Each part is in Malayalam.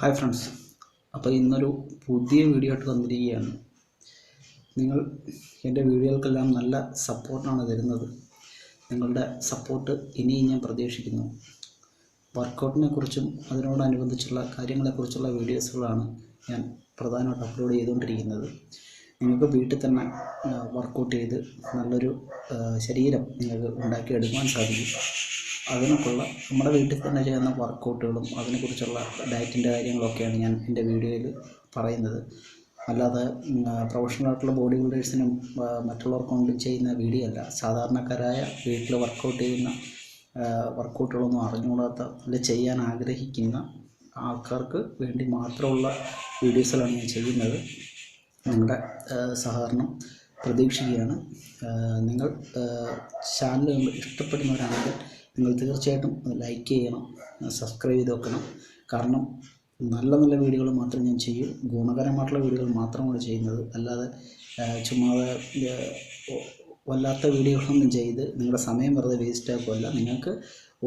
ഹായ് ഫ്രണ്ട്സ് അപ്പോൾ ഇന്നൊരു പുതിയ വീഡിയോ ആയിട്ട് വന്നിരിക്കുകയാണ്. നിങ്ങൾ എന്റെ വീഡിയോകൾക്കെല്ലാം നല്ല സപ്പോർട്ടാണ് തരുന്നത്. നിങ്ങളുടെ സപ്പോർട്ട് ഇനിയും ഞാൻ പ്രതീക്ഷിക്കുന്നു. വർക്കൗട്ടിനെ കുറിച്ചും അതിനോടനുബന്ധിച്ചുള്ള കാര്യങ്ങളെക്കുറിച്ചുള്ള വീഡിയോസുകളാണ് ഞാൻ പ്രധാനമായിട്ട് അപ്ലോഡ് ചെയ്തുകൊണ്ടിരിക്കുന്നത്. നിങ്ങൾക്ക് വീട്ടിൽ തന്നെ വർക്കൗട്ട് ചെയ്ത് നല്ലൊരു ശരീരം നിങ്ങൾക്ക് ഉണ്ടാക്കിയെടുക്കുവാൻ സാധിക്കും. അതിനൊക്കെയുള്ള നമ്മുടെ വീട്ടിൽ തന്നെ ചെയ്യുന്ന വർക്കൗട്ടുകളും അതിനെക്കുറിച്ചുള്ള ഡയറ്റിന്റെ കാര്യങ്ങളൊക്കെയാണ് ഞാൻ എന്റെ വീഡിയോയിൽ പറയുന്നത്. അല്ലാതെ പ്രൊഫഷണലായിട്ടുള്ള ബോഡി ബിൽഡേഴ്സിനും മറ്റുള്ളവർക്കും കൊണ്ട് ചെയ്യുന്ന വീഡിയോ അല്ല. സാധാരണക്കാരായ വീട്ടിൽ വർക്കൗട്ട് ചെയ്യുന്ന വർക്കൗട്ടുകളൊന്നും അറിഞ്ഞുകൂടാത്ത അല്ലെ ചെയ്യാൻ ആഗ്രഹിക്കുന്ന ആൾക്കാർക്ക് വേണ്ടി മാത്രമുള്ള വീഡിയോസിലാണ് ഞാൻ ചെയ്യുന്നത്. നിങ്ങളുടെ സഹകരണം പ്രതീക്ഷിക്കുകയാണ്. നിങ്ങൾ ചാനൽ ഇഷ്ടപ്പെടുന്നവരാണെങ്കിൽ നിങ്ങൾ തീർച്ചയായിട്ടും ലൈക്ക് ചെയ്യണം സബ്സ്ക്രൈബ് ചെയ്ത് വെക്കണം. കാരണം നല്ല നല്ല വീഡിയോകൾ മാത്രം ഞാൻ ചെയ്യും. ഗുണകരമായിട്ടുള്ള വീഡിയോകൾ മാത്രമാണ് ചെയ്യുന്നത്. അല്ലാതെ ചുമ്മാ വല്ലാത്ത വീഡിയോകളൊന്നും ചെയ്ത് നിങ്ങളുടെ സമയം വെറുതെ വേസ്റ്റ് ആക്കുമല്ല നിങ്ങൾക്ക്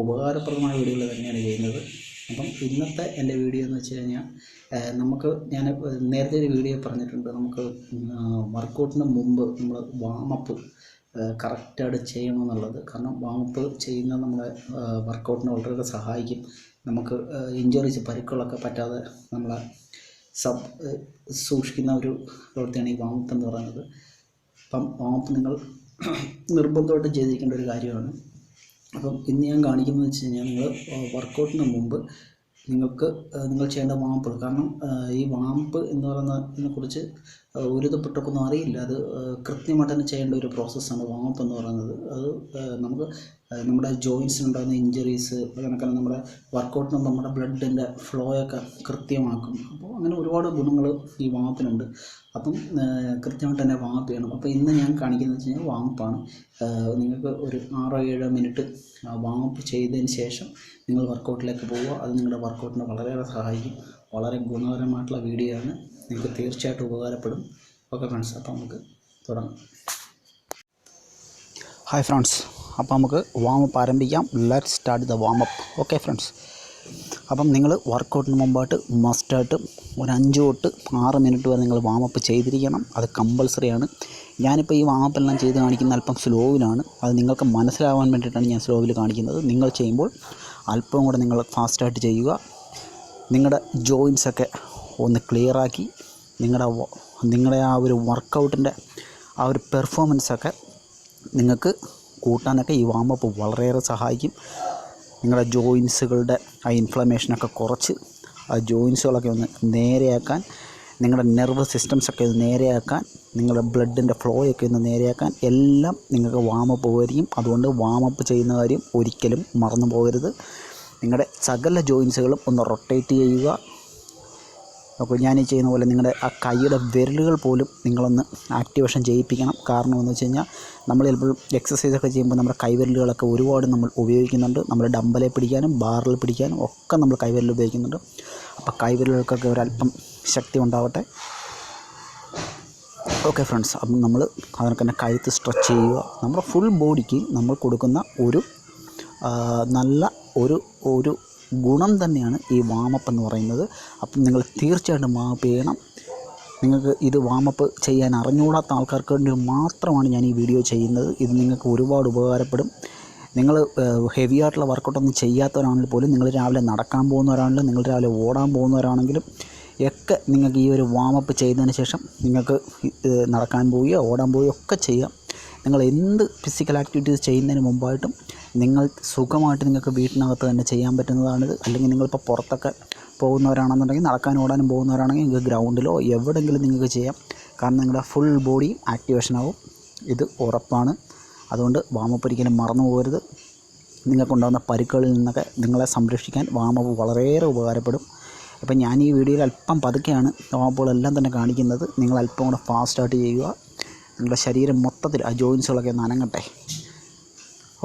ഉപകാരപ്രദമായ വീഡിയോകൾ തന്നെയാണ് ചെയ്യുന്നത്. അപ്പം ഇന്നത്തെ എന്റെ വീഡിയോ എന്ന് വെച്ച് കഴിഞ്ഞാൽ നമുക്ക് ഞാൻ നേരത്തെ ഒരു വീഡിയോ പറഞ്ഞിട്ടുണ്ട്. നമുക്ക് വർക്കൗട്ടിന് മുമ്പ് നമ്മൾ വാമപ്പ് കറക്റ്റായിട്ട് ചെയ്യണമെന്നുള്ളത്. കാരണം വാമപ്പ് ചെയ്യുന്നത് നമ്മളെ വർക്കൗട്ടിനെ വളരെയേറെ സഹായിക്കും. നമുക്ക് ഇഞ്ചുറീസ് പരിക്കുകളൊക്കെ പറ്റാതെ നമ്മളെ സബ് സൂക്ഷിക്കുന്ന ഒരു പ്രവൃത്തിയാണ് ഈ വാമപ്പ് എന്ന് പറയുന്നത്. അപ്പം വാമപ്പ് നിങ്ങൾ നിർബന്ധമായിട്ടും ചെയ്തിരിക്കേണ്ട ഒരു കാര്യമാണ്. അപ്പം ഇന്ന് ഞാൻ കാണിക്കുന്നത് വെച്ച് കഴിഞ്ഞാൽ നിങ്ങൾ വർക്കൗട്ടിന് മുമ്പ് നിങ്ങൾക്ക് നിങ്ങൾ ചെയ്യേണ്ട വാമപ്പുകൾ കാരണം ഈ വാമപ്പ് എന്ന് പറയുന്നതിനെ കുറിച്ച് ഒരുതപ്പെട്ടൊന്നും അറിയില്ല. അത് കൃത്യമായിട്ട് തന്നെ ചെയ്യേണ്ട ഒരു പ്രോസസ്സാണ് വാമപ്പ് എന്ന് പറയുന്നത്. അത് നമുക്ക് നമ്മുടെ ജോയിൻസിനുണ്ടാകുന്ന ഇഞ്ചറീസ് കണക്കെ നമ്മുടെ വർക്കൗട്ടിന് നമ്മുടെ ബ്ലഡിന്റെ ഫ്ലോ ഒക്കെ കൃത്യമാക്കും. അപ്പോൾ അങ്ങനെ ഒരുപാട് ഗുണങ്ങൾ ഈ വാമപ്പിനുണ്ട്. അപ്പം കൃത്യമായിട്ട് തന്നെ വാമപ്പ് ചെയ്യണം. അപ്പോൾ ഇന്ന് ഞാൻ കാണിക്കുന്നത് വെച്ച് കഴിഞ്ഞാൽ വാമപ്പാണ്. നിങ്ങൾക്ക് ഒരു ആറോ ഏഴോ മിനിറ്റ് വാമപ്പ് ചെയ്തതിന് ശേഷം നിങ്ങൾ വർക്കൗട്ടിലേക്ക് പോവുക. അത് നിങ്ങളുടെ വർക്കൗട്ടിനെ വളരെയേറെ സഹായിക്കും. വളരെ ഗുണകരമായിട്ടുള്ള വീഡിയോ ആണ്. നിങ്ങൾക്ക് തീർച്ചയായിട്ടും ഉപകാരപ്പെടും. ഓക്കെ ഫ്രണ്ട്സ് അപ്പോൾ നമുക്ക് തുടങ്ങാം. ഹായ് ഫ്രണ്ട്സ് അപ്പോൾ നമുക്ക് വാമപ്പ് ആരംഭിക്കാം. Let start the warm up okay friends അപ്പം നിങ്ങൾ വർക്കൗട്ടിന് മുമ്പായിട്ട് മസ്റ്റായിട്ട് ഒരു അഞ്ച് തൊട്ട് ആറ് മിനിറ്റ് വരെ നിങ്ങൾ വാമപ്പ് ചെയ്തിരിക്കണം. അത് കമ്പൽസറിയാണ് ഞാനിപ്പോൾ ഈ വാമപ്പ് എല്ലാം ചെയ്ത് കാണിക്കുന്നത് അല്പം സ്ലോവിലാണ്. അത് നിങ്ങൾക്ക് മനസ്സിലാവാൻ വേണ്ടിയിട്ടാണ് ഞാൻ സ്ലോവിൽ കാണിക്കുന്നത്. നിങ്ങൾ ചെയ്യുമ്പോൾ അല്പം കൂടെ നിങ്ങൾ ഫാസ്റ്റായിട്ട് ചെയ്യുക. നിങ്ങളുടെ ജോയിൻസൊക്കെ ഒന്ന് ക്ലിയറാക്കി നിങ്ങളുടെ നിങ്ങളുടെ ആ ഒരു വർക്കൗട്ടിന്റെ ആ ഒരു പെർഫോമൻസൊക്കെ നിങ്ങൾക്ക് കൂട്ടാനൊക്കെ ഈ വാമപ്പ് വളരെയേറെ സഹായിക്കും. നിങ്ങളുടെ ജോയിൻസുകളുടെ ആ ഇൻഫ്ലമേഷനൊക്കെ കുറച്ച് ആ ജോയിൻസുകളൊക്കെ ഒന്ന് നേരെയാക്കാൻ നിങ്ങളുടെ നെർവ് സിസ്റ്റംസൊക്കെ ഒന്ന് നേരെയാക്കാൻ നിങ്ങളുടെ ബ്ലഡിന്റെ ഫ്ലോയൊക്കെ ഒന്ന് നേരെയാക്കാൻ എല്ലാം നിങ്ങൾക്ക് വാമപ്പ് ഉപകരിക്കും അതുകൊണ്ട് വാമപ്പ് ചെയ്യുന്ന കാര്യം ഒരിക്കലും മറന്നു പോകരുത്. നിങ്ങളുടെ സകല ജോയിൻസുകളും ഒന്ന് റൊട്ടേറ്റ് ചെയ്യുക അപ്പോൾ ഞാൻ ഈ ചെയ്യുന്ന പോലെ നിങ്ങളുടെ ആ കൈയുടെ വിരലുകൾ പോലും നിങ്ങളൊന്ന് ആക്ടിവേഷൻ ചെയ്യിപ്പിക്കണം. കാരണം എന്ന് വെച്ച് കഴിഞ്ഞാൽ നമ്മൾ ചിലപ്പോൾ എക്സസൈസ് ഒക്കെ ചെയ്യുമ്പോൾ നമ്മുടെ കൈവിരലുകളൊക്കെ ഒരുപാട് നമ്മൾ ഉപയോഗിക്കുന്നുണ്ട്. നമ്മൾ ഡമ്പലെ പിടിക്കാനും ബാറിൽ പിടിക്കാനും ഒക്കെ നമ്മൾ കൈവിരൽ ഉപയോഗിക്കുന്നുണ്ട്. അപ്പോൾ കൈവിരലുകൾക്കൊക്കെ ഒരല്പം ശക്തി ഉണ്ടാവട്ടെ. ഓക്കെ ഫ്രണ്ട്സ് അപ്പം നമ്മൾ അതിനൊക്കെ തന്നെ കഴുത്ത് സ്ട്രെച്ച് ചെയ്യുക. നമ്മുടെ ഫുൾ ബോഡിക്ക് നമ്മൾ കൊടുക്കുന്ന ഒരു നല്ല ഒരു ഒരു ഗുണം തന്നെയാണ് ഈ വാമപ്പ് എന്ന് പറയുന്നത്. അപ്പം നിങ്ങൾ തീർച്ചയായിട്ടും വാമപ്പ് ചെയ്യണം. നിങ്ങൾക്ക് ഇത് വാമപ്പ് ചെയ്യാൻ അറിഞ്ഞുകൂടാത്ത ആൾക്കാർക്ക് വേണ്ടി മാത്രമാണ് ഞാൻ ഈ വീഡിയോ ചെയ്യുന്നത്. ഇത് നിങ്ങൾക്ക് ഒരുപാട് ഉപകാരപ്പെടും. നിങ്ങൾ ഹെവി ആയിട്ടുള്ള വർക്കൗട്ടൊന്നും ചെയ്യാത്തവരാണെങ്കിൽ പോലും നിങ്ങൾ രാവിലെ നടക്കാൻ പോകുന്നവരാണെങ്കിലും നിങ്ങൾ രാവിലെ ഓടാൻ പോകുന്നവരാണെങ്കിലും ഒക്കെ നിങ്ങൾക്ക് ഈ ഒരു വാമപ്പ് ചെയ്തതിന് ശേഷം നിങ്ങൾക്ക് നടക്കാൻ പോവുകയോ ഓടാൻ പോവുകയോ ഒക്കെ ചെയ്യാം. നിങ്ങൾ എന്ത് ഫിസിക്കൽ ആക്ടിവിറ്റീസ് ചെയ്യുന്നതിന് മുമ്പായിട്ടും നിങ്ങൾ സുഖമായിട്ട് നിങ്ങൾക്ക് വീട്ടിനകത്ത് തന്നെ ചെയ്യാൻ പറ്റുന്നതാണിത് അല്ലെങ്കിൽ നിങ്ങളിപ്പോൾ പുറത്തൊക്കെ പോകുന്നവരാണെന്നുണ്ടെങ്കിൽ നടക്കാൻ ഓടാനും പോകുന്നവരാണെങ്കിൽ നിങ്ങൾക്ക് ഗ്രൗണ്ടിലോ എവിടെയെങ്കിലും നിങ്ങൾക്ക് ചെയ്യാം. കാരണം നിങ്ങളുടെ ഫുൾ ബോഡി ആക്ടിവേഷൻ ആവും. ഇത് ഉറപ്പാണ്. അതുകൊണ്ട് വാമപ്പ് ഒരിക്കലും മറന്നു പോകരുത്. നിങ്ങൾക്കുണ്ടാകുന്ന പരുക്കുകളിൽ നിന്നൊക്കെ നിങ്ങളെ സംരക്ഷിക്കാൻ വാമപ്പ് വളരെയേറെ ഉപകാരപ്പെടും. അപ്പം ഞാൻ ഈ വീഡിയോയിൽ അല്പം പതുക്കെയാണ് വാമപ്പുകളെല്ലാം തന്നെ കാണിക്കുന്നത്. നിങ്ങൾ അല്പം കൂടെ ഫാസ്റ്റായിട്ട് ചെയ്യുക. നിങ്ങളുടെ ശരീരം മൊത്തത്തിൽ ആ ജോയിൻസുകളൊക്കെ ഒന്ന് അനങ്ങട്ടെ.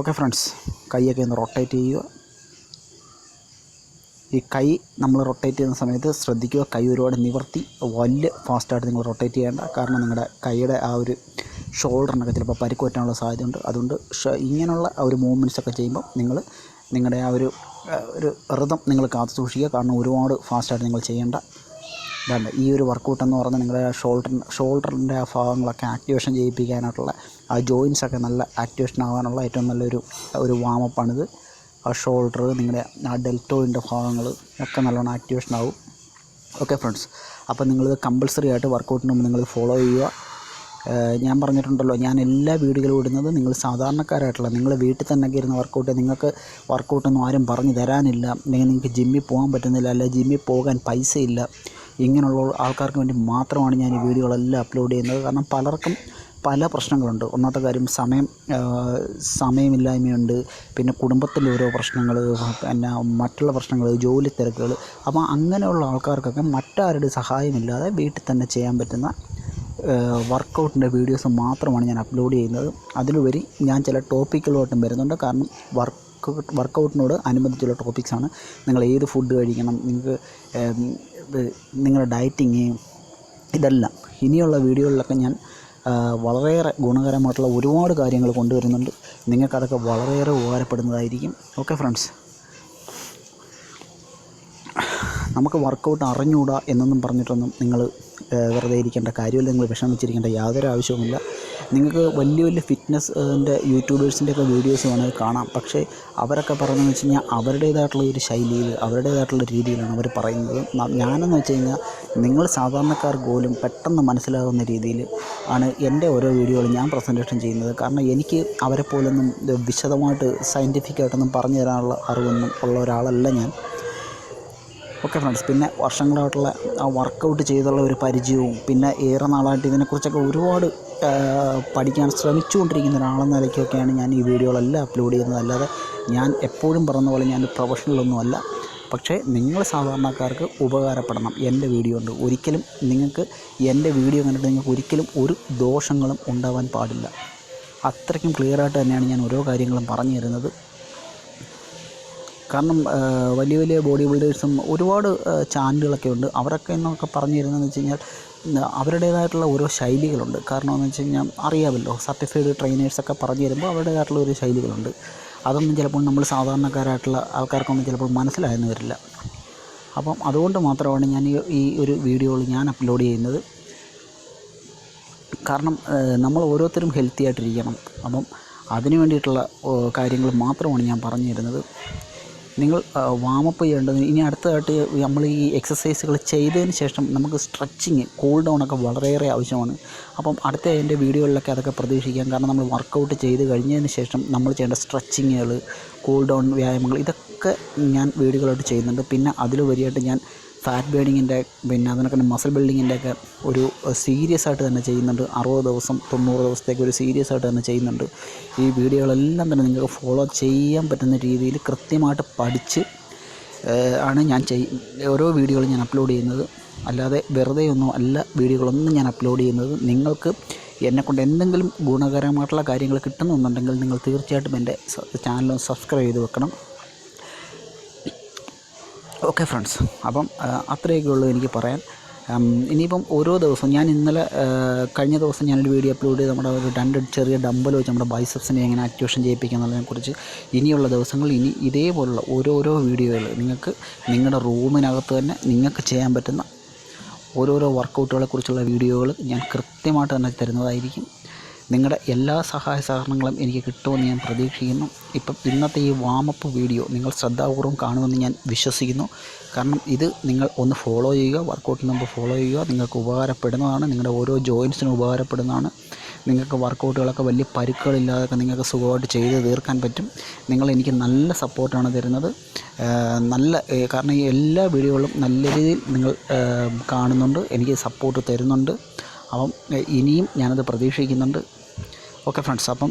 ഓക്കെ ഫ്രണ്ട്സ് കൈയൊക്കെ ഒന്ന് റൊട്ടേറ്റ് ചെയ്യുക. ഈ കൈ നമ്മൾ റൊട്ടേറ്റ് ചെയ്യുന്ന സമയത്ത് ശ്രദ്ധിക്കുക കൈ ഒരുപാട് നിവർത്തി വലിയ ഫാസ്റ്റായിട്ട് നിങ്ങൾ റൊട്ടേറ്റ് ചെയ്യേണ്ട. കാരണം നിങ്ങളുടെ കൈയുടെ ആ ഒരു ഷോൾഡറിനൊക്കെ ചിലപ്പോൾ പരിക്ക് പറ്റാനുള്ള സാധ്യതയുണ്ട്. അതുകൊണ്ട് ഇങ്ങനെയുള്ള ആ ഒരു മൂവ്മെന്റ്സ് ഒക്കെ ചെയ്യുമ്പോൾ നിങ്ങൾ നിങ്ങളുടെ ആ ഒരു ഒരു ഋതം നിങ്ങൾ കാത്തു സൂക്ഷിക്കുക. കാരണം ഒരുപാട് ഫാസ്റ്റായിട്ട് നിങ്ങൾ ചെയ്യേണ്ട. ഇതാണ്. ഈ ഒരു വർക്കൗട്ട് എന്ന് പറഞ്ഞാൽ നിങ്ങളുടെ ഷോൾഡർ ഷോൾഡറിന്റെ ആ ഭാഗങ്ങളൊക്കെ ആക്ടിവേഷൻ ചെയ്യിപ്പിക്കാനായിട്ടുള്ള ആ ജോയിൻസ് ഒക്കെ നല്ല ആക്ടിവേഷൻ ആവാനുള്ള ഏറ്റവും നല്ലൊരു ഒരു വാമപ്പാണിത് ആ ഷോൾഡർ നിങ്ങളുടെ ആ ഡെൽറ്റോയിന്റെ ഭാഗങ്ങൾ ഒക്കെ നല്ലോണം ആക്ടിവേഷൻ ആവും. ഓക്കെ ഫ്രണ്ട്സ് അപ്പോൾ നിങ്ങളിത് കമ്പൾസറി ആയിട്ട് വർക്കൗട്ടിന് മുമ്പ് നിങ്ങൾ ഫോളോ ചെയ്യുക. ഞാൻ പറഞ്ഞിട്ടുണ്ടല്ലോ ഞാൻ എല്ലാ വീഡിയോകളും ഇടുന്നത് നിങ്ങൾ സാധാരണക്കാരായിട്ടുള്ള നിങ്ങൾ വീട്ടിൽ തന്നെ ഇരുന്ന് വർക്കൗട്ട് നിങ്ങൾക്ക് വർക്കൗട്ടൊന്നും ആരും പറഞ്ഞു തരാനില്ല. അല്ലെങ്കിൽ നിങ്ങൾക്ക് ജിമ്മിൽ പോകാൻ പറ്റുന്നില്ല അല്ലെങ്കിൽ ജിമ്മിൽ പോകാൻ പൈസയില്ല. ഇങ്ങനെയുള്ള ആൾക്കാർക്ക് വേണ്ടി മാത്രമാണ് ഞാൻ ഈ വീഡിയോകളെല്ലാം അപ്ലോഡ് ചെയ്യുന്നത്. കാരണം പലർക്കും പല പ്രശ്നങ്ങളുണ്ട്. ഒന്നാമത്തെ കാര്യം സമയം സമയമില്ലായ്മയുണ്ട്. പിന്നെ കുടുംബത്തിന്റെ ഓരോ പ്രശ്നങ്ങൾ പിന്നെ മറ്റുള്ള പ്രശ്നങ്ങൾ ജോലി തിരക്കുകൾ അപ്പോൾ അങ്ങനെയുള്ള ആൾക്കാർക്കൊക്കെ മറ്റാരുടെ സഹായമില്ലാതെ വീട്ടിൽ തന്നെ ചെയ്യാൻ പറ്റുന്ന വർക്കൗട്ടിന്റെ വീഡിയോസ് മാത്രമാണ് ഞാൻ അപ്ലോഡ് ചെയ്യുന്നത്. അതിലുപരി ഞാൻ ചില ടോപ്പിക്കുകളോട്ടും വരുന്നുണ്ട്. കാരണം വർക്ക് വർക്കൗട്ടിനോട് അനുബന്ധിച്ചുള്ള ടോപ്പിക്സാണ് നിങ്ങൾ ഏത് ഫുഡ് കഴിക്കണം നിങ്ങൾക്ക് നിങ്ങളുടെ ഡയറ്റിങ് ഇതെല്ലാം. ഇനിയുള്ള വീഡിയോകളിലൊക്കെ ഞാൻ വളരെയേറെ ഗുണകരമായിട്ടുള്ള ഒരുപാട് കാര്യങ്ങൾ കൊണ്ടുവരുന്നുണ്ട്. നിങ്ങൾക്കതൊക്കെ വളരെയേറെ ഉപകാരപ്പെടുന്നതായിരിക്കും. ഓക്കെ ഫ്രണ്ട്സ് നമുക്ക് വർക്കൗട്ട് അറിഞ്ഞൂടാ എന്നൊന്നും പറഞ്ഞിട്ടൊന്നും നിങ്ങൾ വെറുതെ ഇരിക്കേണ്ട കാര്യമില്ല നിങ്ങൾ വിഷമിച്ചിരിക്കേണ്ട യാതൊരു ആവശ്യവുമില്ല. നിങ്ങൾക്ക് വലിയ വലിയ ഫിറ്റ്നസ്സിന്റെ യൂട്യൂബേഴ്സിന്റെ ഒക്കെ വീഡിയോസ് വേണമെങ്കിൽ കാണാം. പക്ഷേ അവരൊക്കെ പറയുന്നതെന്ന് വെച്ച് കഴിഞ്ഞാൽ അവരുടേതായിട്ടുള്ള ഒരു ശൈലിയിൽ അവരുടേതായിട്ടുള്ള രീതിയിലാണ് അവർ പറയുന്നത്. ഞാനെന്ന് വെച്ച് കഴിഞ്ഞാൽ നിങ്ങൾ സാധാരണക്കാർ പോലും പെട്ടെന്ന് മനസ്സിലാകുന്ന രീതിയിൽ ആണ് എന്റെ ഓരോ വീഡിയോകളും ഞാൻ പ്രസന്റേഷൻ ചെയ്യുന്നത്. കാരണം എനിക്ക് അവരെപ്പോലൊന്നും വിശദമായിട്ട് സയന്റിഫിക്കായിട്ടൊന്നും പറഞ്ഞു തരാനുള്ള അറിവൊന്നും ഉള്ള ഒരാളല്ല ഞാൻ. ഓക്കെ ഫ്രണ്ട്സ് പിന്നെ വർഷങ്ങളായിട്ടുള്ള ആ വർക്കൗട്ട് ചെയ്തുള്ള ഒരു പരിചയവും പിന്നെ ഏറെ നാളായിട്ട് ഇതിനെക്കുറിച്ചൊക്കെ ഒരുപാട് പഠിക്കാൻ ശ്രമിച്ചുകൊണ്ടിരിക്കുന്ന ഒരാളെന്ന നിലയ്ക്കൊക്കെയാണ് ഞാൻ ഈ വീഡിയോകളെല്ലാം അപ്ലോഡ് ചെയ്യുന്നത്. അല്ലാതെ ഞാൻ എപ്പോഴും പറഞ്ഞ പോലെ ഞാൻ പ്രൊഫഷണലൊന്നുമല്ല പക്ഷേ നിങ്ങൾ സാധാരണക്കാർക്ക് ഉപകാരപ്പെടണം. എന്റെ വീഡിയോ ഉണ്ട് ഒരിക്കലും നിങ്ങൾക്ക് എന്റെ വീഡിയോ കണ്ടിട്ട് നിങ്ങൾക്ക് ഒരിക്കലും ഒരു ദോഷങ്ങളും ഉണ്ടാവാൻ പാടില്ല. അത്രയ്ക്കും ക്ലിയറായിട്ട് തന്നെയാണ് ഞാൻ ഓരോ കാര്യങ്ങളും പറഞ്ഞു തരുന്നത്. കാരണം വലിയ വലിയ ബോഡി ബിൽഡേഴ്സും ഒരുപാട് ചാനലുകളൊക്കെ ഉണ്ട്. അവരൊക്കെ എന്നൊക്കെ പറഞ്ഞു തരുന്നതെന്ന് വെച്ച് കഴിഞ്ഞാൽ അവരുടേതായിട്ടുള്ള ഓരോ ശൈലികളുണ്ട്. കാരണം എന്ന് വെച്ച് കഴിഞ്ഞാൽ അറിയാമല്ലോ സർട്ടിഫൈഡ് ട്രെയിനേഴ്സൊക്കെ പറഞ്ഞു തരുമ്പോൾ അവരുടേതായിട്ടുള്ള ഒരു ശൈലികളുണ്ട്. അതൊന്നും ചിലപ്പോൾ നമ്മൾ സാധാരണക്കാരായിട്ടുള്ള ആൾക്കാർക്കൊന്നും ചിലപ്പോൾ മനസ്സിലായെന്ന് വരില്ല. അപ്പം അതുകൊണ്ട് മാത്രമാണ് ഞാൻ ഈ ഒരു വീഡിയോകൾ ഞാൻ അപ്ലോഡ് ചെയ്യുന്നത്. കാരണം നമ്മൾ ഓരോരുത്തരും ഹെൽത്തി ആയിട്ടിരിക്കണം. അപ്പം അതിനു വേണ്ടിയിട്ടുള്ള കാര്യങ്ങൾ മാത്രമാണ് ഞാൻ പറഞ്ഞു തരുന്നത് നിങ്ങൾ വാമപ്പ് ചെയ്യേണ്ടത് ഇനി അടുത്തതായിട്ട് നമ്മൾ ഈ എക്സസൈസുകൾ ചെയ്തതിന് ശേഷം നമുക്ക് സ്ട്രെച്ചിങ് കൂൾ ഡൗൺ ഒക്കെ വളരെയേറെ ആവശ്യമാണ്. അപ്പം അടുത്ത എന്റെ വീഡിയോകളിലൊക്കെ അതൊക്കെ പ്രതീക്ഷിക്കാം. കാരണം നമ്മൾ വർക്കൗട്ട് ചെയ്ത് കഴിഞ്ഞതിന് ശേഷം നമ്മൾ ചെയ്യേണ്ട സ്ട്രെച്ചിങ്ങുകൾ കൂൾ ഡൗൺ വ്യായാമങ്ങൾ ഇതൊക്കെ ഞാൻ വീഡിയോകളായിട്ട് ചെയ്യുന്നുണ്ട്. പിന്നെ അതിലുപരിയായിട്ട് ഞാൻ ഫാറ്റ് ബേണിങ്ങിന്റെ പിന്നെ അതിനൊക്കെ മസിൽ ബിൽഡിങ്ങിന്റെ ഒക്കെ ഒരു സീരിയസ് ആയിട്ട് തന്നെ ചെയ്യുന്നുണ്ട്. അറുപത് ദിവസം തൊണ്ണൂറ് ദിവസത്തേക്ക് ഒരു സീരിയസ് ആയിട്ട് തന്നെ ചെയ്യുന്നുണ്ട്. ഈ വീഡിയോകളെല്ലാം തന്നെ നിങ്ങൾക്ക് ഫോളോ ചെയ്യാൻ പറ്റുന്ന രീതിയിൽ കൃത്യമായിട്ട് പഠിച്ച് ആണ് ഞാൻ ചെയ് ഓരോ വീഡിയോകളും ഞാൻ അപ്ലോഡ് ചെയ്യുന്നത്. അല്ലാതെ വെറുതെ ഒന്നും അല്ല വീഡിയോകളൊന്നും ഞാൻ അപ്ലോഡ് ചെയ്യുന്നത്. നിങ്ങൾക്ക് എന്നെക്കൊണ്ട് എന്തെങ്കിലും ഗുണകരമായിട്ടുള്ള കാര്യങ്ങൾ കിട്ടുന്നുണ്ടെങ്കിൽ നിങ്ങൾ തീർച്ചയായിട്ടും എന്റെ ചാനൽ സബ്സ്ക്രൈബ് ചെയ്ത് വെക്കണം. ഓക്കെ ഫ്രണ്ട്സ് അപ്പം അത്രയൊക്കെ ഉള്ളൂ എനിക്ക് പറയാൻ. ഇനിയിപ്പം ഓരോ ദിവസവും ഞാൻ ഇന്നലെ കഴിഞ്ഞ ദിവസം ഞാനൊരു വീഡിയോ അപ്ലോഡ് ചെയ്ത് നമ്മുടെ ഒരു രണ്ട് ചെറിയ ഡമ്പൽ വെച്ച് നമ്മുടെ ബൈസപ്സിനെ എങ്ങനെ ആക്ടിവേഷൻ ചെയ്യിപ്പിക്കുക എന്നുള്ളതിനെക്കുറിച്ച് ഇനിയുള്ള ദിവസങ്ങളിൽ ഇനി ഇതേപോലുള്ള ഓരോരോ വീഡിയോകൾ നിങ്ങൾക്ക് നിങ്ങളുടെ റൂമിനകത്ത് തന്നെ നിങ്ങൾക്ക് ചെയ്യാൻ പറ്റുന്ന ഓരോരോ വർക്കൗട്ടുകളെ കുറിച്ചുള്ള വീഡിയോകൾ ഞാൻ കൃത്യമായിട്ട് തന്നെ തരുന്നതായിരിക്കും. നിങ്ങളുടെ എല്ലാ സഹായ സഹകരണങ്ങളും എനിക്ക് കിട്ടുമെന്ന് ഞാൻ പ്രതീക്ഷിക്കുന്നു. ഇപ്പം ഇന്നത്തെ ഈ വാമപ്പ് വീഡിയോ നിങ്ങൾ ശ്രദ്ധാപൂർവം കാണുമെന്ന് ഞാൻ വിശ്വസിക്കുന്നു. കാരണം ഇത് നിങ്ങൾ ഒന്ന് ഫോളോ ചെയ്യുക വർക്കൗട്ടിന് മുമ്പ് ഫോളോ ചെയ്യുക. നിങ്ങൾക്ക് ഉപകാരപ്പെടുന്നതാണ് നിങ്ങളുടെ ഓരോ ജോയിൻസിനും ഉപകാരപ്പെടുന്നതാണ്. നിങ്ങൾക്ക് വർക്കൗട്ടുകളൊക്കെ വലിയ പരുക്കുകളില്ലാതൊക്കെ നിങ്ങൾക്ക് സുഖമായിട്ട് ചെയ്ത് തീർക്കാൻ പറ്റും. നിങ്ങൾ എനിക്ക് നല്ല സപ്പോർട്ടാണ് തരുന്നത്. നല്ല കാരണം ഈ എല്ലാ വീഡിയോകളും നല്ല രീതിയിൽ നിങ്ങൾ കാണുന്നുണ്ട്. എനിക്ക് സപ്പോർട്ട് തരുന്നുണ്ട്. അപ്പം ഇനിയും ഞാനത് പ്രതീക്ഷിക്കുന്നുണ്ട്. ഓക്കെ ഫ്രണ്ട്സ് അപ്പം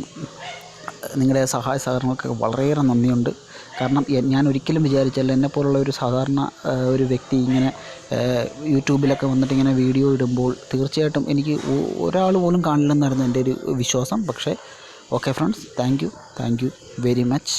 നിങ്ങളുടെ സഹായ സഹകരണങ്ങൾക്ക് വളരെയേറെ നന്ദിയുണ്ട്. കാരണം ഞാൻ ഒരിക്കലും വിചാരിച്ചല്ല എന്നെപ്പോലുള്ള ഒരു സാധാരണ ഒരു വ്യക്തി ഇങ്ങനെ യൂട്യൂബിലൊക്കെ വന്നിട്ട് ഇങ്ങനെ വീഡിയോ ഇടുമ്പോൾ തീർച്ചയായിട്ടും എനിക്ക് ഒരാൾ പോലും കാണില്ലെന്നായിരുന്നു എന്റെ ഒരു വിശ്വാസം. പക്ഷേ okay friends thank you thank you very much.